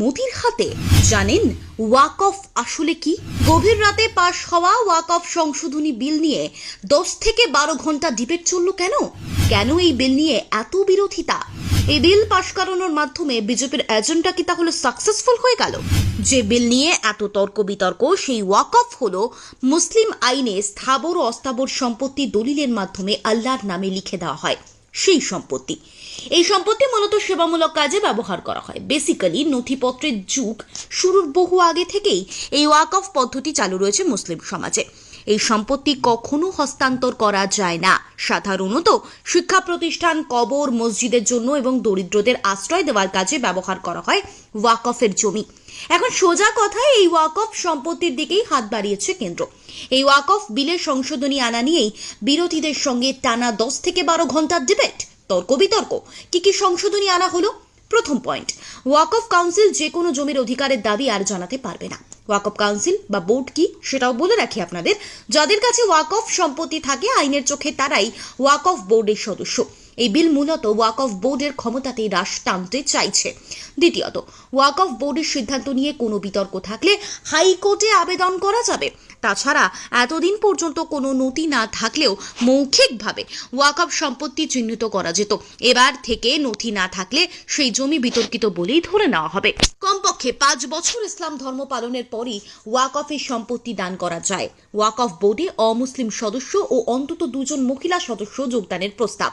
মোদির হাতে। জানেন ওয়াক অফ আসলে কি? গভীর রাতে পাশ হওয়া ওয়াক অফ সংশোধনী বিল নিয়ে দশ থেকে বারো ঘণ্টা ডিবেট চলল কেন? কেন এই বিল নিয়ে এত বিরোধিতা? এই বিল পাশ করানোর মাধ্যমে বিজেপির এজেন্ডা কি তাহলে সাকসেসফুল হয়ে গেল? যে বিল নিয়ে এত তর্ক বিতর্ক, সেই ওয়াক অফ হলো মুসলিম আইনে স্থাবর ও অস্থাবর সম্পত্তি দলিলের মাধ্যমে আল্লাহর নামে লিখে দেওয়া হয়। সেই সম্পত্তি। এই সম্পত্তি মূলত সেবামূলক কাজে ব্যবহার করা হয়। বেসিক্যালি নথিপত্রের যুগ শুরুর বহু আগে থেকেই এই ওয়াক অফ পদ্ধতি চালু রয়েছে মুসলিম সমাজে। এই সম্পত্তি কখনো হস্তান্তর করা যায় না। সাধারণত শিক্ষা প্রতিষ্ঠান কবর, মসজিদের জন্য এবং দরিদ্রদের আশ্রয় দেওয়ার কাজে ব্যবহার করা হয় ওয়াকফের জমি। এখন সোজা কথায় এই ওয়াকফ সম্পত্তির দিকেই হাত বাড়িয়েছে কেন্দ্র। এই ওয়াকফ বিলের সংশোধনী আনা নিয়েই বিরোধীদের সঙ্গে টানা দশ থেকে বারো ঘণ্টার ডিবেট তর্ক বিতর্ক। কি কি সংশোধনী আনা হলো? প্রথম পয়েন্ট ওয়াকফ কাউন্সিল যে কোনো জমির অধিকারের দাবি আর জানাতে পারবে না। ওয়াকফ কাউন্সিল বা বোর্ড কি সেটাও বলে রাখি আপনাদের। যাদের কাছে ওয়াকফ সম্পত্তি থাকে, আইনের চোখে তারাই ওয়াকফ বোর্ডের সদস্য। এই বিল মূলত ওয়াকফ বোর্ডের ক্ষমতাতেই হ্রাস টানতে চাইছে। দ্বিতীয়ত ওয়াকফ বোর্ডের সিদ্ধান্ত নিয়ে কোনো বিতর্ক থাকলে হাইকোর্টে আবেদন করা যাবে। তাছাড়া এতদিন পর্যন্ত কোনো নথি না থাকলেও মৌখিকভাবে ওয়াকফ সম্পত্তি চিহ্নিত করা যেত। এবার থেকে নথি না থাকলে সেই জমি বিতর্কিত বলেই ধরে নেওয়া হবে। কমপক্ষে পাঁচ বছর ইসলাম ধর্ম পালনের পরই ওয়াকফের সম্পত্তি দান করা যায়। ওয়াকফ বোর্ডে অমুসলিম সদস্য ও অন্তত দুজন মহিলা সদস্য যোগদানের প্রস্তাব।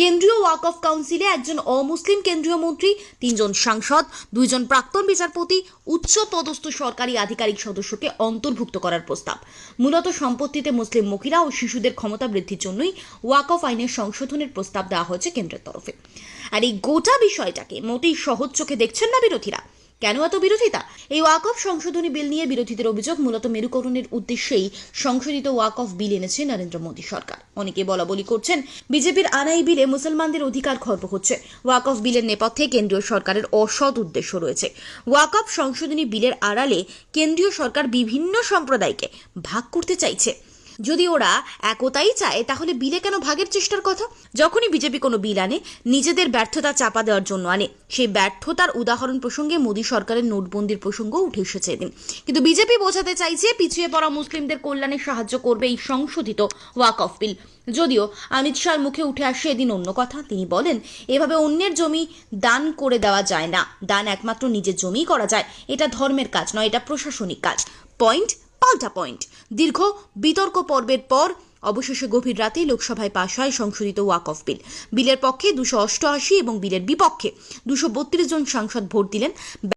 কেন্দ্রীয় ওয়াক অফ কাউন্সিলে একজন অমুসলিম কেন্দ্রীয় মন্ত্রী, তিনজন সাংসদ, দুইজন প্রাক্তন বিচারপতি, উচ্চ পদস্থ সরকারি আধিকারিক সদস্যকে অন্তর্ভুক্ত করার প্রস্তাব। মূলত সম্পত্তিতে মুসলিম মহিলা ও শিশুদের ক্ষমতা বৃদ্ধির জন্যই ওয়াকফ আইনের সংশোধনের প্রস্তাব দেওয়া হয়েছে কেন্দ্রের তরফে। আর এই গোটা বিষয়টাকে মোটেই সহজ চোখে দেখছেন না বিরোধীরা। কেন এত বিরোধিতা? এই ওয়াকফ সংশোধনী বিল নিয়ে বিরোধীদের অভিযোগ মূলত মেরুকরণের উদ্দেশ্যেই সংশোধিত ওয়াকফ বিল এনেছে নরেন্দ্র মোদী সরকার। অনেকে বলা বলি করছেন, বিজেপির আনাই বিলে মুসলমানদের অধিকার খর্ব হচ্ছে। ওয়াকফ বিলের নেপথ্যে কেন্দ্রীয় সরকারের অসৎ উদ্দেশ্য রয়েছে। ওয়াকফ সংশোধনী বিলের আড়ালে কেন্দ্রীয় সরকার বিভিন্ন সম্প্রদায়কে ভাগ করতে চাইছে। যদি ওরা একতাই চায়, তাহলে বিলে কেন ভাগের চেষ্টার কথা? যখনই বিজেপি কোনো বিল আনে, নিজেদের ব্যর্থতা চাপা দেওয়ার জন্য আনে। সেই ব্যর্থতার উদাহরণ প্রসঙ্গে মোদী সরকারের নোটবন্দির প্রসঙ্গ উঠে এসেছে এদিন। কিন্তু বিজেপি বোঝাতে চাইছে, পিছিয়ে পড়া মুসলিমদের কল্যাণে সাহায্য করবে এই সংশোধিত ওয়াক অফ বিল। যদিও অমিত শাহর মুখে উঠে আসে এদিন অন্য কথা। তিনি বলেন, এভাবে অন্যের জমি দান করে দেওয়া যায় না। দান একমাত্র নিজের জমিই করা যায়। এটা ধর্মের কাজ নয়, এটা প্রশাসনিক কাজ। পয়েন্ট পাল্টা পয়েন্ট। দীর্ঘ বিতর্ক পর্বের পর অবশেষে গভীর রাতে লোকসভায় পাশ হয় সংশোধিত ওয়াক অফ বিল। বিলের পক্ষে দুশো অষ্টআশি এবং বিলের বিপক্ষে দুশো বত্রিশ জন সাংসদ ভোট দিলেন।